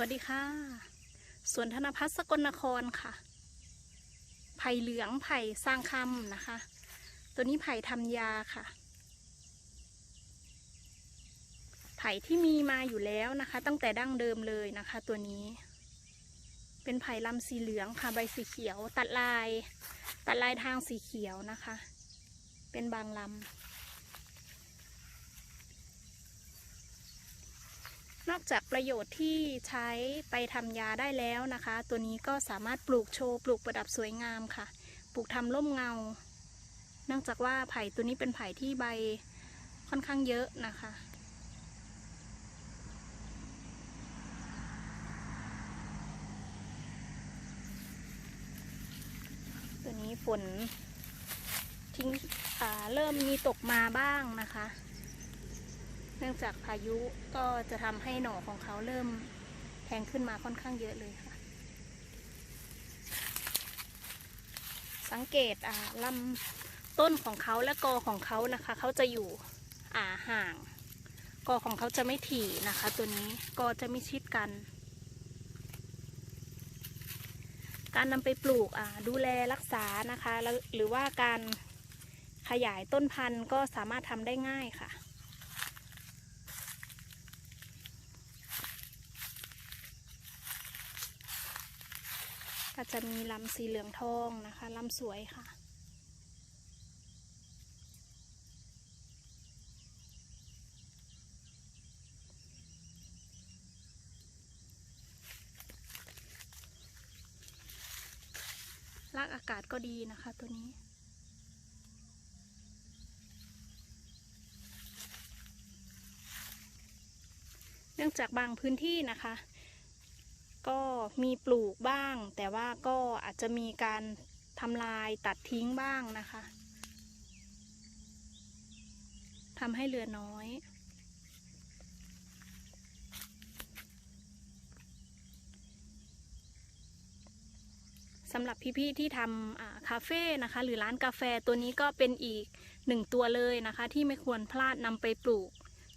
วัสดีค่ะ สวนธนพัฒน์สกลนครค่ะ ไผ่เหลืองไผ่สร้างคำนะคะ ตัวนี้ไผ่ทำยาค่ะ ไผ่ที่มีมาอยู่แล้วนะคะ ตั้งแต่ดั้งเดิมเลยนะคะ ตัวนี้ เป็นไผ่ลำสีเหลืองค่ะ ใบสีเขียว ตัดลาย ตัดลายทางสีเขียวนะคะ เป็นบางลำ นอกจากประโยชน์ที่ใช้ไปทำยาได้แล้วนะคะ ตัวนี้ก็สามารถปลูกโชว์ปลูกประดับสวยงามค่ะ ปลูกทำร่มเงา เนื่องจากว่าไผ่ตัวนี้เป็นไผ่ที่ใบค่อนข้างเยอะนะคะตัวนี้ฝนทิ้งอ่าเริ่มมีตกมาบ้างนะคะ องจากพายุก็จะทำให้หน่อของเขาเริ่มแทงขึ้นมาค่อนข้างเยอะเลยค่ะ สังเกตอ่าลำต้นของเขาและกอของเขานะคะ เขาจะอยู่อ่าห่าง กอของเขาจะไม่ถี่นะคะ ตัวนี้กอจะไม่ชิดกัน การนำไปปลูกอ่าดูแลรักษานะคะ หรือว่าการขยายต้นพันธุ์ก็สามารถทำได้ง่ายค่ะ ก็จะมีลำสีเหลืองทองนะคะลำสวยค่ะลากอากาศก็ดีนะคะตัวนี้เนื่องจากบางพื้นที่นะคะ มีปลูกบ้าง แต่ว่าก็อาจจะมีการทำลายตัดทิ้งบ้างนะคะทำให้เหลือน้อยสำหรับพี่ๆที่ทำคาเฟ่นะคะ หรือร้านกาแฟตัวนี้ก็เป็นอีกหนึ่งตัวเลยนะคะ ที่ไม่ควรพลาดนำไปปลูก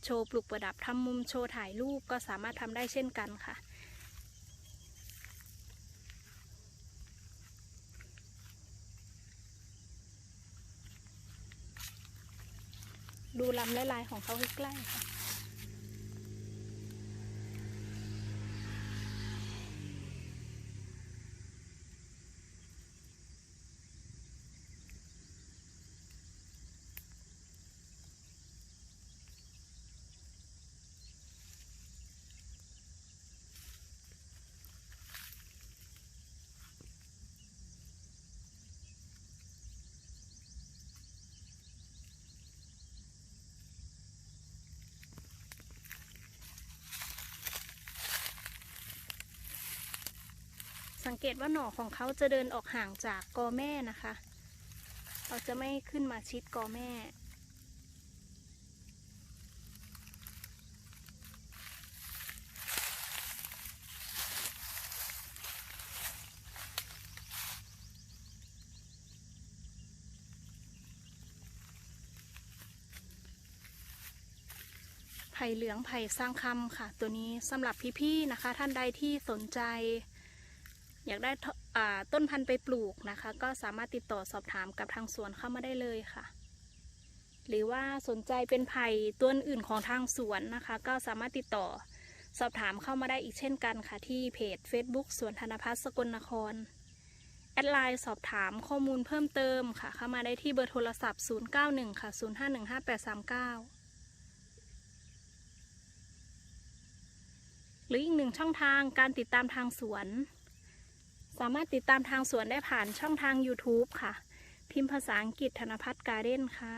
โชว์ปลูกประดับทำมุมโชว์ถ่ายรูปก็สามารถทำได้เช่นกันค่ะ ดูลำละลายของเขาใกล้ๆค่ะ สังเกตว่าหน่อของเขาจะเดินออกห่างจากกอแม่นะคะเขาจะไม่ขึ้นมาชิดกอแม่ ไผ่เหลืองไผ่สร้างคำค่ะ ตัวนี้สำหรับพี่ๆนะคะ ท่านใดที่สนใจ อยากได้ต้นพันธุ์ไปปลูกนะคะ ก็สามารถติดต่อสอบถามกับทางสวนเข้ามาได้เลยค่ะ หรือว่าสนใจเป็นไผ่ตัวอื่นของทางสวนนะคะ ก็สามารถติดต่อสอบถามเข้ามาได้อีกเช่นกันค่ะ ที่เพจ Facebook สวนธนพัฒน์สกลนคร แอดไลน์สอบถามข้อมูลเพิ่มเติมค่ะ เข้ามาได้ที่เบอร์โทรศัพท์ 091 ค่ะ 05153839หรืออีกหนึ่งช่องทางการติดตามทางสวน สามารถติดตามทางสวนได้ผ่านช่องทาง YouTube ค่ะ พิมพ์ภาษาอังกฤษธนพัฒน์การ์เด้นค่ะ